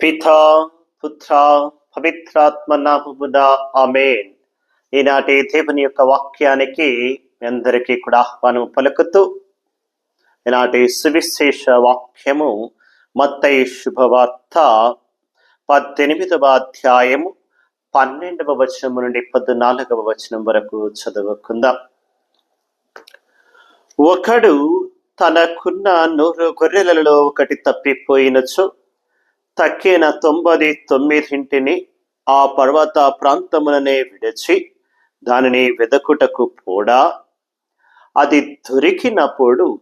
పితా పుత్ర పవిత్రాత్మ నామమున ఆమెన్ ఈనాటి దేవుని యొక్క వాక్యానికి మీ అందరికీ కూడా ఆహ్వానం పలుకుతూ ఈనాటి సువిశేష వాక్యము మత్తయి శుభవార్త పద్దెనిమిదవ అధ్యాయము పన్నెండవ వచనము నుండి పద్నాలుగవ వచనం వరకు చదువుకుందాం. ఒకడు తనకున్న నూరు గొర్రెలలో ఒకటి తప్పిపోయినచో తక్కిన తొంభది తొమ్మిదింటిని ఆ పర్వత ప్రాంతముననే విడిచి దానిని వెదకుటకు పోడా? అది దొరికినప్పుడు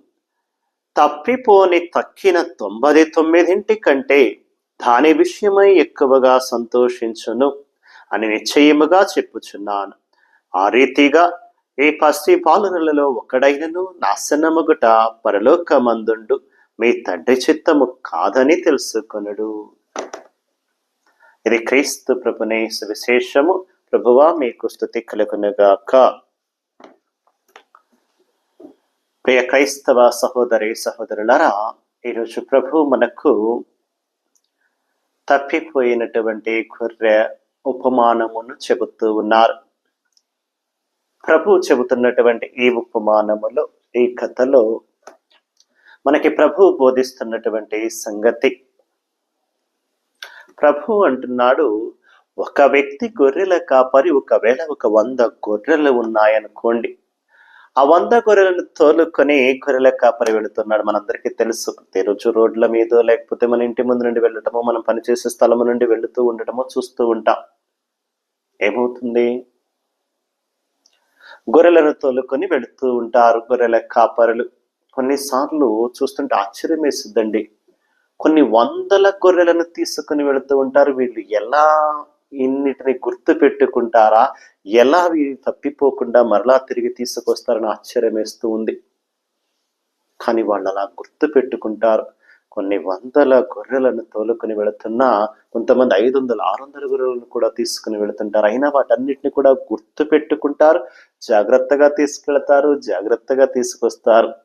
తప్పిపోని తక్కిన తొంభది తొమ్మిదింటి కంటే దాని విషయమై ఎక్కువగా సంతోషించును అని నిశ్చయముగా చెప్పుచున్నాను. ఆ రీతిగా ఈ పసి పాలనలలో ఒకడైనను నాశనముగుట పరలోకమందుండు మీ తండ్రి చిత్తము కాదని తెలుసుకొనుడు. ఇది క్రీస్తు ప్రభునే సువిశేషము. ప్రభువా మీకు స్థుతి కలుగునుగాక. ప్రియ క్రైస్తవ సహోదరి సహోదరులరా ఈరోజు ప్రభు మనకు తప్పిపోయినటువంటి గొర్రె ఉపమానమును చెబుతూ ఉన్నారు. ప్రభు చెబుతున్నటువంటి ఈ ఉపమానములో ఈ కథలో మనకి ప్రభు బోధిస్తున్నటువంటి సంగతి ప్రభు అంటున్నాడు ఒక వ్యక్తి గొర్రెల కాపరి ఒకవేళ ఒక వంద గొర్రెలు ఉన్నాయనుకోండి ఆ వంద గొర్రెలను తోలుకొని గొర్రెల కాపరి వెళుతున్నాడు మనందరికీ తెలుసు. రోజు రోడ్ల మీదో లేకపోతే మన ఇంటి ముందు నుండి వెళ్ళటమో మనం పనిచేసే స్థలం నుండి వెళుతూ ఉండటమో చూస్తూ ఉంటాం. ఏమవుతుంది? గొర్రెలను తోలుకొని వెళుతూ ఉంటారు గొర్రెల కాపరులు. కొన్నిసార్లు చూస్తుంటే ఆశ్చర్యం వేసిద్దండి కొన్ని వందల గొర్రెలను తీసుకుని వెళుతూ ఉంటారు. వీళ్ళు ఎలా ఇన్నిటిని గుర్తు పెట్టుకుంటారా? ఎలా వీళ్ళు తప్పిపోకుండా మరలా తిరిగి తీసుకొస్తారని ఆశ్చర్యం వేస్తూ ఉంది. కానీ వాళ్ళు అలా గుర్తు పెట్టుకుంటారు. కొన్ని వందల గొర్రెలను తోలుకొని వెళుతున్నా కొంతమంది ఐదు వందల ఆరు వందల గొర్రెలను కూడా తీసుకుని వెళుతుంటారు. అయినా వాటన్నిటిని కూడా గుర్తు పెట్టుకుంటారు. జాగ్రత్తగా తీసుకెళ్తారు జాగ్రత్తగా తీసుకొస్తారు.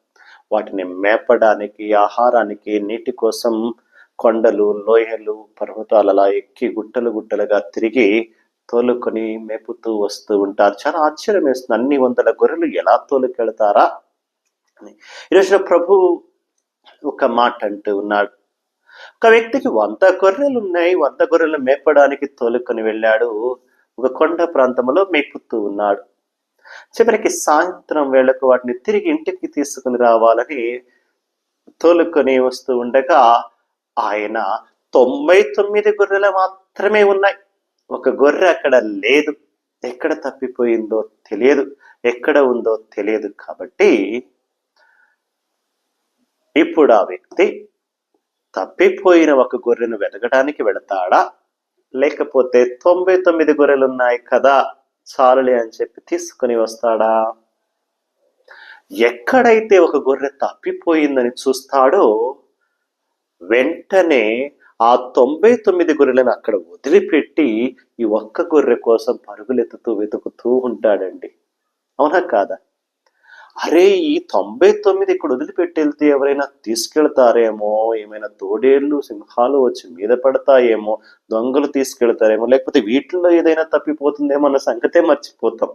వాటిని మేపడానికి ఆహారానికి నీటి కోసం కొండలు లోయలు పర్వతాలు అలా ఎక్కి గుట్టలు గుట్టలుగా తిరిగి తోలుకొని మేపుతూ వస్తూ ఉంటారు. చాలా ఆశ్చర్యం వేస్తుంది. అన్ని వందల గొర్రెలు ఎలా తోలుకెళ్తారా అని. ఈరోజున ప్రభు ఒక మాట అంటూ ఉన్నాడు. ఒక వ్యక్తికి వంద గొర్రెలు ఉన్నాయి వంద గొర్రెలు మేపడానికి తోలుకొని వెళ్ళాడు. ఒక కొండ ప్రాంతంలో మేపుతూ ఉన్నాడు. చివరికి సాయంత్రం వేళకు వాటిని తిరిగి ఇంటికి తీసుకుని రావాలని తోలుకొని వస్తూ ఉండగా ఆయన తొంభై తొమ్మిది గొర్రెలు మాత్రమే ఉన్నాయి. ఒక గొర్రె అక్కడ లేదు. ఎక్కడ తప్పిపోయిందో తెలియదు. ఎక్కడ ఉందో తెలియదు కాబట్టి ఇప్పుడు ఆ వ్యక్తి తప్పిపోయిన ఒక గొర్రెను వెతకడానికి వెళతాడా? లేకపోతే తొంభై తొమ్మిది గొర్రెలు ఉన్నాయి కదా? చాలులే అని చెప్పి తీసుకుని వస్తాడా? ఎక్కడైతే ఒక గొర్రె తప్పిపోయిందని చూస్తాడో వెంటనే ఆ తొంభై తొమ్మిది గొర్రెలను అక్కడ వదిలిపెట్టి ఈ ఒక్క గొర్రె కోసం పరుగులెత్తుతూ వెతుకుతూ ఉంటాడండి. అవునా కాదా? అరే ఈ తొంభై తొమ్మిది ఇక్కడ వదిలిపెట్టెళ్తే ఎవరైనా తీసుకెళ్తారేమో? ఏమైనా తోడేళ్ళు సింహాలు వచ్చి మీద పడతాయేమో? దొంగలు తీసుకెళ్తారేమో? లేకపోతే వీటిల్లో ఏదైనా తప్పిపోతుందేమో అన్న సంగతే మర్చిపోతాం.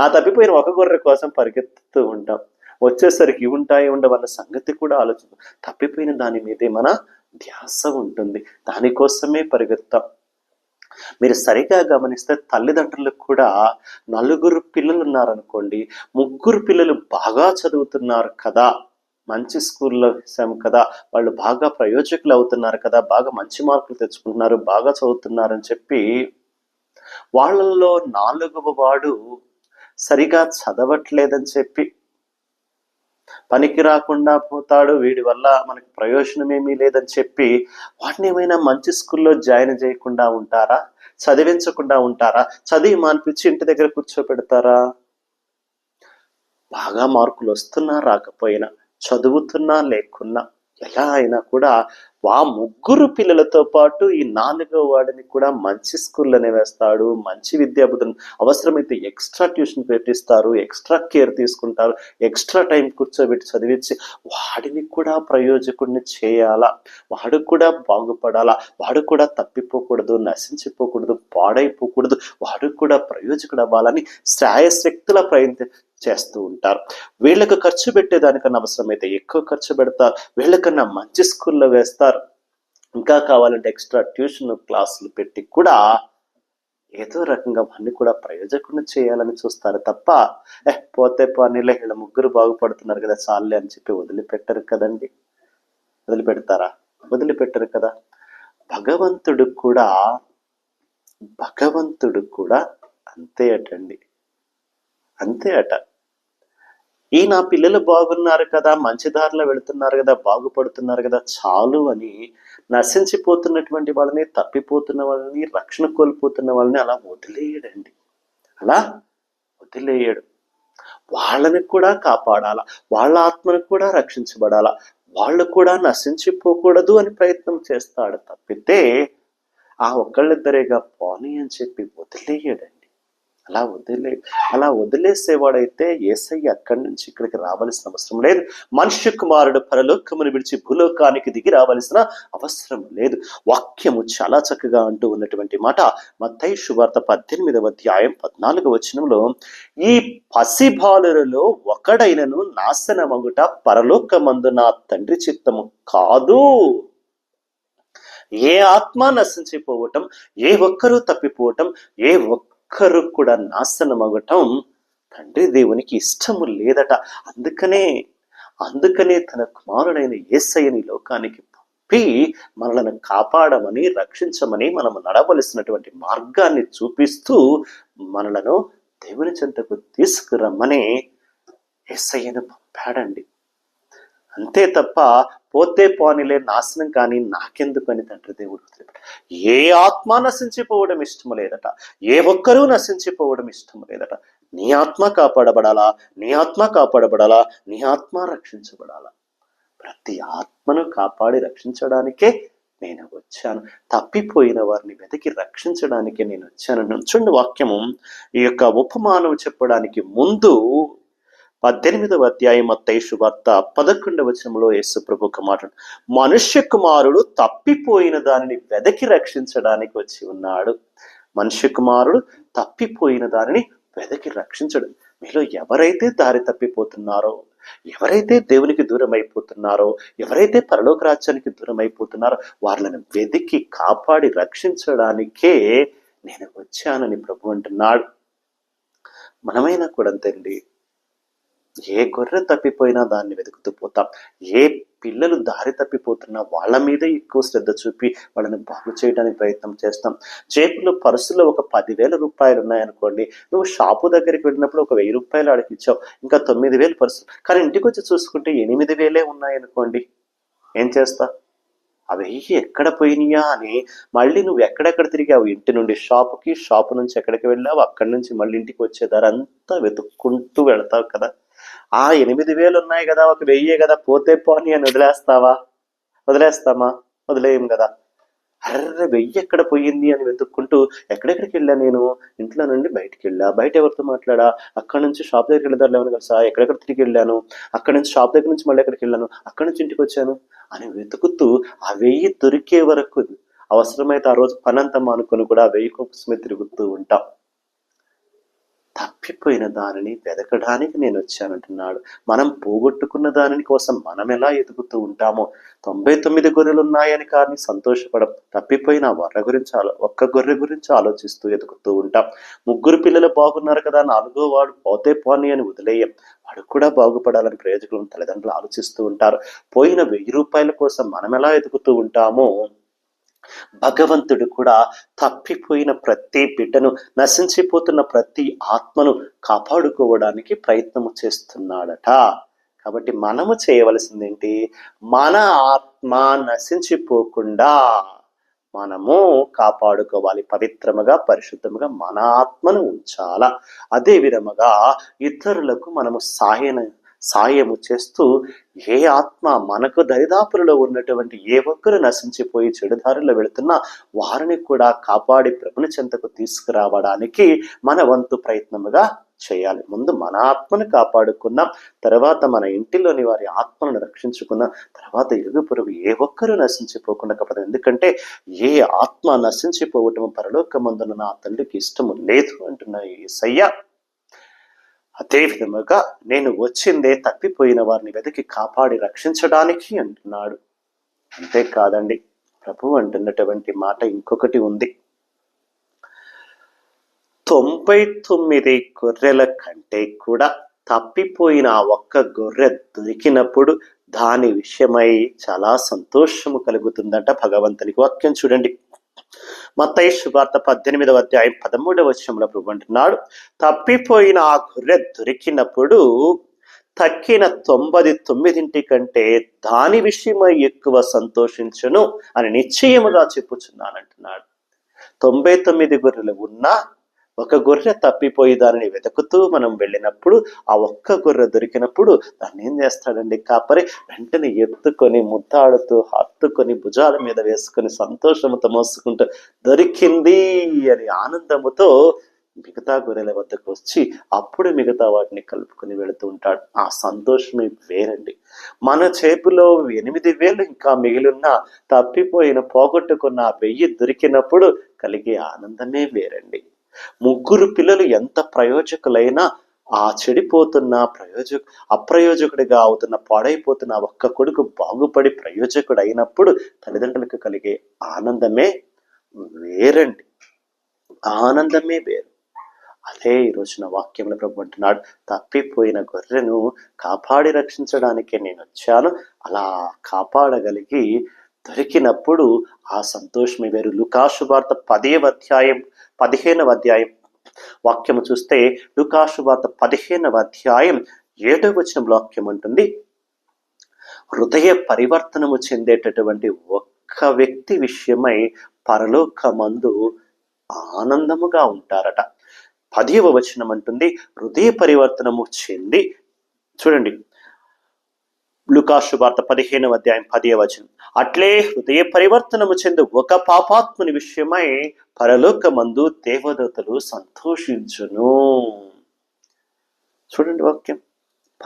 ఆ తప్పిపోయిన ఒక గొర్రె కోసం పరిగెత్తుతూ ఉంటాం. వచ్చేసరికి ఉంటాయి ఉండవన్న సంగతి కూడా ఆలోచన తప్పిపోయిన దాని మీదే మన ధ్యాస ఉంటుంది. దానికోసమే పరిగెత్తాం. మీరు సరిగా గమనిస్తే తల్లిదండ్రులకు కూడా నలుగురు పిల్లలు ఉన్నారనుకోండి ముగ్గురు పిల్లలు బాగా చదువుతున్నారు కదా మంచి స్కూల్లో వేసాము కదా వాళ్ళు బాగా ప్రయోజకులు అవుతున్నారు కదా బాగా మంచి మార్కులు తెచ్చుకుంటున్నారు బాగా చదువుతున్నారు అని చెప్పి వాళ్ళల్లో నాలుగవ వాడు సరిగా చదవట్లేదని చెప్పి పనికి రాకుండా పోతాడు. వీడి వల్ల మనకి ప్రయోజనం ఏమీ లేదని చెప్పి వాటిని ఏమైనా మంచి స్కూల్లో జాయిన్ చేయకుండా ఉంటారా? చదివించకుండా ఉంటారా? చదివి మానిపించి ఇంటి దగ్గర కూర్చోపెడతారా బాగా మార్కులు వస్తున్నా రాకపోయినా చదువుతున్నా లేకున్నా ఎలా అయినా కూడా ఆ ముగ్గురు పిల్లలతో పాటు ఈ నాలుగో వాడిని కూడా మంచి స్కూల్లోనే వేస్తాడు మంచి విద్యాబుద్ధులు అవసరమైతే ఎక్స్ట్రా ట్యూషన్ పెట్టిస్తారు ఎక్స్ట్రా కేర్ తీసుకుంటారు ఎక్స్ట్రా టైం కూర్చోబెట్టి చదివించి వాడిని కూడా ప్రయోజకుడిని చేయాలా? వాడు కూడా బాగుపడాలా? వాడు కూడా తప్పిపోకూడదు నశించిపోకూడదు పాడైపోకూడదు వాడు కూడా ప్రయోజకుడు అవ్వాలని శ్రాయశక్తుల ప్రయత్నం చేస్తూ ఉంటారు. వీళ్ళకి ఖర్చు పెట్టేదానికన్నా అవసరమైతే ఎక్కువ ఖర్చు పెడతారు. వీళ్ళకన్నా మంచి స్కూల్లో వేస్తారు. ఇంకా కావాలంటే ఎక్స్ట్రా ట్యూషన్ క్లాసులు పెట్టి కూడా ఏదో రకంగా వాడిని కూడా ప్రయోజకుని చేయాలని చూస్తారు తప్ప ఏ పోతే పనిలే వీళ్ళ ముగ్గురు బాగుపడుతున్నారు కదా చాలే అని చెప్పి వదిలిపెట్టరు కదండి. వదిలిపెడతారా? వదిలిపెట్టరు కదా. భగవంతుడు కూడా భగవంతుడు కూడా అంతే అటండి. అంతే అట. ఈ నా పిల్లలు బాగున్నారు కదా మంచి దారిలో వెళుతున్నారు కదా బాగుపడుతున్నారు కదా చాలు అని నశించిపోతున్నటువంటి వాళ్ళని తప్పిపోతున్న వాళ్ళని రక్షణ కోల్పోతున్న వాళ్ళని అలా వదిలేయడండి. అలా వదిలేయడు. వాళ్ళని కూడా కాపాడాల? వాళ్ళ ఆత్మను కూడా రక్షించబడాల? వాళ్ళు కూడా నశించిపోకూడదు అని ప్రయత్నం చేస్తాడు తప్పితే ఆ ఒక్కళ్ళిద్దరేగా పోనీ అని చెప్పి వదిలేయడండి. అలా వదిలే అలా వదిలేసేవాడైతే ఏసయ్య అక్కడి నుంచి ఇక్కడికి రావాల్సిన అవసరం లేదు. మనుష్య కుమారుడు పరలోకమును విడిచి భూలోకానికి దిగి రావాల్సిన అవసరం లేదు. వాక్యము చాలా చక్కగా అంటూ ఉన్నటువంటి మాట మత్తయి శుభార్త పద్దెనిమిదవ అధ్యాయం పద్నాలుగు వచనంలో ఈ పసిబాలులలో ఒకడైనను నాశనమగుట పరలోకమందు నా తండ్రి చిత్తము కాదు. ఏ ఆత్మ నశించిపోవటం ఏ ఒక్కరూ తప్పిపోవటం ఏ ఒక్క ఒక్కరు కూడా నాశనమగటం తండ్రి దేవునికి ఇష్టము లేదట. అందుకనే అందుకనే తన కుమారుడైన ఏసయ్యని లోకానికి పంపి మనలను కాపాడమని రక్షించమని మనం నడవలసినటువంటి మార్గాన్ని చూపిస్తూ మనలను దేవుని చెంతకు తీసుకురమ్మని యేసయ్యను పంపాడండి. అంతే తప్ప పోతే పోనిలే నాశనం కానీ నాకెందుకు అని తండ్రి దేవుడు ఏ ఆత్మ నశించిపోవడం ఇష్టము లేదట ఏ ఒక్కరూ నశించిపోవడం ఇష్టము లేదట. నీ ఆత్మ కాపాడబడాలా? నీ ఆత్మ కాపాడబడాలా? నీ ఆత్మ రక్షించబడాలా? ప్రతి ఆత్మను కాపాడి రక్షించడానికే నేను వచ్చాను. తప్పిపోయిన వారిని వెతికి రక్షించడానికే నేను వచ్చాను. నుంచుండి వాక్యము. ఈ యొక్క ఉపమానం చెప్పడానికి ముందు పద్దెనిమిదవ అధ్యాయం మత్తయి శుభార్త పదకొండవ వచనంలో యేసు ప్రభు ఒక మాట మనుష్య కుమారుడు తప్పిపోయిన దానిని వెదకి రక్షించడానికి వచ్చి ఉన్నాడు. మనుష్య కుమారుడు తప్పిపోయిన దానిని వెదకి రక్షించడు. మీలో ఎవరైతే దారి తప్పిపోతున్నారో ఎవరైతే దేవునికి దూరం అయిపోతున్నారో ఎవరైతే పరలోక రాజ్యానికి దూరం అయిపోతున్నారో వాళ్ళని వెతికి కాపాడి రక్షించడానికే నేను వచ్చానని ప్రభు అంటున్నాడు. మనమైనా కూడా అంతేండి ఏ గొర్రె తప్పిపోయినా దాన్ని వెతుకుతూ పోతాం. ఏ పిల్లలు దారి తప్పిపోతున్నా వాళ్ళ మీదే ఎక్కువ శ్రద్ధ చూపి వాళ్ళని బాగు చేయడానికి ప్రయత్నం చేస్తాం. చేతిలో పర్సులో ఒక పదివేల రూపాయలు ఉన్నాయనుకోండి నువ్వు షాపు దగ్గరికి వెళ్ళినప్పుడు ఒక వెయ్యి రూపాయలు ఆడికి ఇచ్చావు ఇంకా తొమ్మిది వేలు పర్సులు కానీ ఇంటికి వచ్చి చూసుకుంటే ఎనిమిది వేలే ఉన్నాయనుకోండి ఏం చేస్తా? అవి ఎక్కడ పోయినాయా అని మళ్ళీ నువ్వు ఎక్కడెక్కడ తిరిగావు? ఇంటి నుండి షాపుకి షాపు నుంచి ఎక్కడికి వెళ్ళావు? అక్కడి నుంచి మళ్ళీ ఇంటికి వచ్చే అంతా వెతుక్కుంటూ వెళ్తావు కదా. ఆ ఎనిమిది వేలు ఉన్నాయి కదా ఒక వెయ్యే కదా పోతే పోని అని వదిలేస్తావా? వదిలేస్తామా? వదిలేయం కదా. అర్రే వెయ్యి ఎక్కడ పోయింది అని వెతుక్కుంటూ ఎక్కడెక్కడికి వెళ్ళా నేను? ఇంట్లో నుండి బయటికి వెళ్ళా. బయట ఎవరితో మాట్లాడా? అక్కడ నుంచి షాప్ దగ్గరికి వెళ్ళదారు లేవని కలిసా ఎక్కడెక్కడ తిరిగి వెళ్ళాను? అక్కడ నుంచి షాప్ దగ్గర నుంచి మళ్ళీ ఎక్కడికి వెళ్ళాను? అక్కడ నుంచి ఇంటికి వచ్చాను? అని వెతుకుతూ ఆ వెయ్యి దొరికే వరకు అవసరమైతే ఆ రోజు పనంతా మానుకొని కూడా ఆ వెయ్యి కోసమే తిరుగుతూ ఉంటాం. తప్పిపోయిన దానిని వెదకడానికి నేను వచ్చానంటున్నాడు. మనం పోగొట్టుకున్న దానిని కోసం మనం ఎలా ఎదుగుతూ ఉంటామో? తొంభై తొమ్మిది గొర్రెలు ఉన్నాయని కానీ సంతోషపడం తప్పిపోయిన వర్ర గురించి ఆలో ఒక్క గొర్రె గురించి ఆలోచిస్తూ ఎదుగుతూ ఉంటాం. ముగ్గురు పిల్లలు బాగున్నారు కదా నాలుగో వాడు పోతే పోని అని వదిలేయం. వాడు కూడా బాగుపడాలని ప్రయోజకులను తల్లిదండ్రులు ఆలోచిస్తూ ఉంటారు. పోయిన వెయ్యి రూపాయల కోసం మనం ఎలా ఎదుగుతూ ఉంటామో? భగవంతుడు కూడా తప్పిపోయిన ప్రతి బిడ్డను నశించిపోతున్న ప్రతి ఆత్మను కాపాడుకోవడానికి ప్రయత్నము చేస్తున్నాడట. కాబట్టి మనము చేయవలసింది ఏంటి మన ఆత్మ నశించిపోకుండా మనము కాపాడుకోవాలి. పవిత్రముగా పరిశుద్ధముగా మన ఆత్మను ఉంచాల? అదే విధముగా ఇతరులకు మనము సాయన సాయము చేస్తూ ఏ ఆత్మ మనకు దరిదాపులలో ఉన్నటువంటి ఏ ఒక్కరు నశించిపోయి చెడుదారిలో వెళుతున్నా వారిని కూడా కాపాడి ప్రభుని చెంతకు తీసుకురావడానికి మన వంతు ప్రయత్నముగా చేయాలి. ముందు మన ఆత్మను కాపాడుకున్నాం తర్వాత మన ఇంటిలోని వారి ఆత్మలను రక్షించుకున్నాం తర్వాత ఇరుగు పొరుగు ఏ ఒక్కరూ నశించిపోకుండా కాపాడు ఎందుకంటే ఏ ఆత్మ నశించిపోవటం పరలోకమందున నా తండ్రికి ఇష్టము లేదు అంటున్న ఈ అదే విధముగా నేను వచ్చిందే తప్పిపోయిన వారిని వెతికి కాపాడి రక్షించడానికి అంటున్నాడు. అంతేకాదండి ప్రభు అంటున్నటువంటి మాట ఇంకొకటి ఉంది. తొంభై తొమ్మిది గొర్రెల కంటే కూడా తప్పిపోయిన ఆ ఒక్క గొర్రె దొరికినప్పుడు దాని విషయమై చాలా సంతోషము కలుగుతుందట భగవంతునికి వాక్యం చూడండి. మత్తయి శుభార్త పద్దెనిమిదవ అధ్యాయం పదమూడవ వచనంలో ప్రభు అంటున్నాడు తప్పిపోయిన ఆ గొర్రె దొరికినప్పుడు తక్కిన తొంభై తొమ్మిదింటి కంటే దాని విషయమై ఎక్కువ సంతోషించును అని నిశ్చయముగా చెప్పుచున్నానంటున్నాడు. తొంభై తొమ్మిది గొర్రెలు ఉన్నా ఒక గొర్రె తప్పిపోయి దానిని వెతుకుతూ మనం వెళ్ళినప్పుడు ఆ ఒక్క గొర్రె దొరికినప్పుడు దాన్ని ఏం చేస్తాడండి? కాపరి వెంటనే ఎత్తుకొని ముద్దాడుతూ హత్తుకొని భుజాల మీద వేసుకొని సంతోషంతో మోసుకుంటూ దొరికింది అని ఆనందముతో మిగతా గొర్రెల వద్దకు వచ్చి అప్పుడు మిగతా వాటిని కలుపుకొని వెళుతూ ఉంటాడు. ఆ సంతోషమే వేరండి. మన చేతిలో ఎనిమిది వేలు ఇంకా మిగిలిన తప్పిపోయిన పోగొట్టుకున్న ఆ వెయ్యి దొరికినప్పుడు కలిగే ఆనందమే వేరండి. ముగ్గురు పిల్లలు ఎంత ప్రయోజకులైనా ఆ చెడిపోతున్న ప్రయోజక అప్రయోజకుడిగా అవుతున్న పాడైపోతున్న ఒక్క కొడుకు బాగుపడి ప్రయోజకుడు అయినప్పుడు తల్లిదండ్రులకు కలిగే ఆనందమే వేరండి. ఆనందమే వేరు. అదే ఈ రోజున వాక్యంలో ప్రభు అంటున్నాడు తప్పిపోయిన గొర్రెను కాపాడి రక్షించడానికే నేను వచ్చాను. అలా కాపాడగలిగి దొరికినప్పుడు ఆ సంతోషమే వేరు. లుకాశుభార్త వార్త అధ్యాయం పదిహేనవ అధ్యాయం. వాక్యము చూస్తే లుకాసు వార్త పదిహేనవ అధ్యాయం ఏడవ వచ్చిన వాక్యం ఉంటుంది హృదయ పరివర్తనము చెందేటటువంటి ఒక్క వ్యక్తి విషయమై పరలోకమందు ఆనందముగా ఉంటారట. పదివ వచనం అంటుంది హృదయ పరివర్తనము చెంది చూడండి. లుకాసు వార్త పదిహేనవ అధ్యాయం పదే వచనం. అట్లే హృదయ పరివర్తనము చెందు ఒక పాపాత్ముని విషయమై పరలోకమందు దేవదతలు సంతోషించును. చూడండి వాక్యం.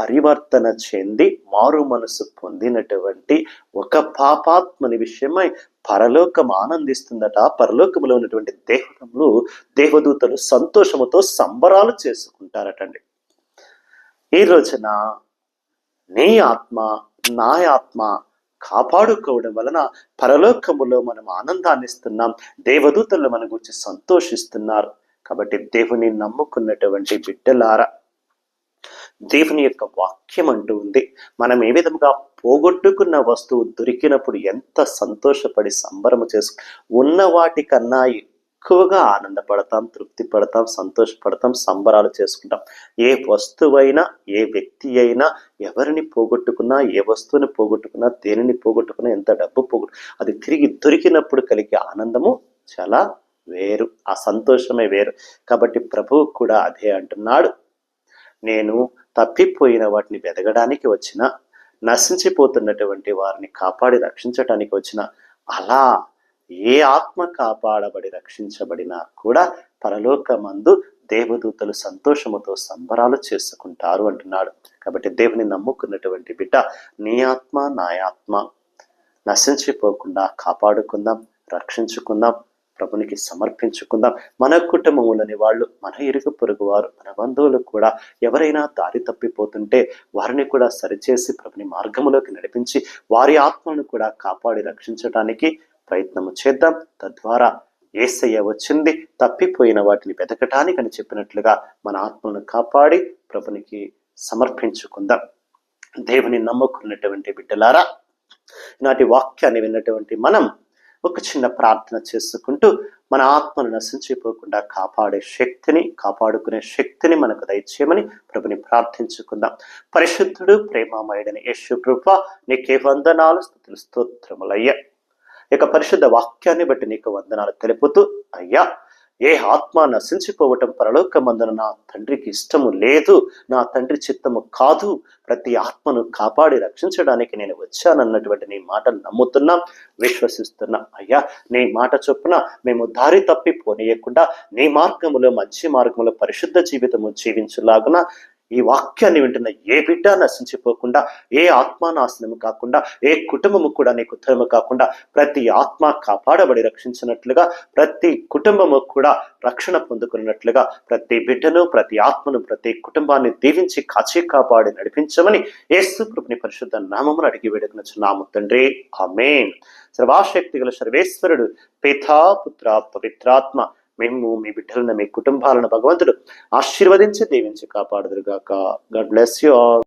పరివర్తన చెంది మారు మనసు పొందినటువంటి ఒక పాపాత్మని విషయమై పరలోకం ఆనందిస్తుందట. పరలోకములో ఉన్నటువంటి దేవతలు దేవదూతలు సంతోషముతో సంబరాలు చేసుకుంటారటండి. ఈ రోజున నీ ఆత్మ నా ఆత్మ కాపాడుకోవడం వలన పరలోకములో మనం ఆనందాన్ని ఇస్తున్నాం. దేవదూతలు మన గురించి సంతోషిస్తున్నారు. కాబట్టి దేవుని నమ్ముకున్నటువంటి బిడ్డలారా దేవుని యొక్క వాక్యం అంటూ ఉంది. మనం ఏ విధంగా పోగొట్టుకున్న వస్తువు దొరికినప్పుడు ఎంత సంతోషపడి సంబరము చేసుకు ఉన్న వాటికన్నా ఎక్కువగా ఆనందపడతాం తృప్తి పడతాం సంతోషపడతాం సంబరాలు చేసుకుంటాం. ఏ వస్తువైనా ఏ వ్యక్తి అయినా ఎవరిని పోగొట్టుకున్నా ఏ వస్తువుని పోగొట్టుకున్నా దేనిని పోగొట్టుకున్నా ఎంత డబ్బు పోగొట్టు అది తిరిగి దొరికినప్పుడు కలిగే ఆనందము చాలా వేరు ఆ సంతోషమే వేరు. కాబట్టి ప్రభువు కూడా అదే అంటున్నాడు. నేను తప్పిపోయిన వాటిని వెదగడానికి వచ్చిన నశించిపోతున్నటువంటి వారిని కాపాడి రక్షించటానికి వచ్చిన అలా ఏ ఆత్మ కాపాడబడి రక్షించబడినా కూడా పరలోకమందు దేవదూతలు సంతోషముతో సంబరాలు చేసుకుంటారు అంటున్నాడు. కాబట్టి దేవుని నమ్ముకున్నటువంటి బిడ్డ నీ ఆత్మ నా ఆత్మ. నశించిపోకుండా కాపాడుకుందాం రక్షించుకుందాం ప్రభునికి సమర్పించుకుందాం. మన కుటుంబములని వాళ్ళు మన ఇరుగు పొరుగు వారు మన బంధువులు కూడా ఎవరైనా దారి తప్పిపోతుంటే వారిని కూడా సరిచేసి ప్రభుని మార్గములోకి నడిపించి వారి ఆత్మను కూడా కాపాడి రక్షించడానికి ప్రయత్నము చేద్దాం. తద్వారా ఏసయ్య వచ్చింది తప్పిపోయిన వాటిని వెతకటానికి అని చెప్పినట్లుగా మన ఆత్మను కాపాడి ప్రభునికి సమర్పించుకుందాం. దేవుని నమ్ముకున్నటువంటి బిడ్డలారా నాటి వాక్యాన్ని విన్నటువంటి మనం ఒక చిన్న ప్రార్థన చేసుకుంటూ మన ఆత్మను నశించిపోకుండా కాపాడే శక్తిని కాపాడుకునే శక్తిని మనకు దయచేయమని ప్రభుని ప్రార్థించుకుందాం. పరిశుద్ధుడు ప్రేమమయుడని యశు కృప నీకే వందనాలు స్థుతులు స్తోత్రములయ్యా. ఇక పరిశుద్ధ వాక్యాన్ని బట్టి నీకు వందనాలు తెలుపుతూ అయ్యా ఏ ఆత్మ నశించిపోవటం పరలోకమందున నా తండ్రికి ఇష్టము లేదు నా తండ్రి చిత్తము కాదు ప్రతి ఆత్మను కాపాడి రక్షించడానికి నేను వచ్చానన్నటువంటి నీ మాటలు నమ్ముతున్నాం విశ్వసిస్తున్నా. అయ్యా నీ మాట చొప్పున మేము దారి తప్పి పోనీయకుండా నీ మార్గములో మంచి మార్గంలో పరిశుద్ధ జీవితము జీవించలాగున ఈ వాక్యాన్ని వింటున్న ఏ బిడ్డ నశించిపోకుండా ఏ ఆత్మ నాశనము కాకుండా ఏ కుటుంబము కూడా నీకు ఉత్తరము కాకుండా ప్రతి ఆత్మ కాపాడబడి రక్షించినట్లుగా ప్రతి కుటుంబము కూడా రక్షణ పొందుకున్నట్లుగా ప్రతి బిడ్డను ప్రతి ఆత్మను ప్రతి కుటుంబాన్ని దీవించి కాచి కాపాడి నడిపించమని యేసు కృపని పరిశుద్ధ నామమును అడిగి వేడుకునొచ్చున్నాము తండ్రి. ఆమేన్. సర్వాశక్తి గల సర్వేశ్వరుడు పితా పుత్ర పవిత్రాత్మ మేము మీ బిడ్డలను మీ కుటుంబాలను భగవంతుడు ఆశీర్వదించి దీవించి కాపాడుదురుగాక. God bless you all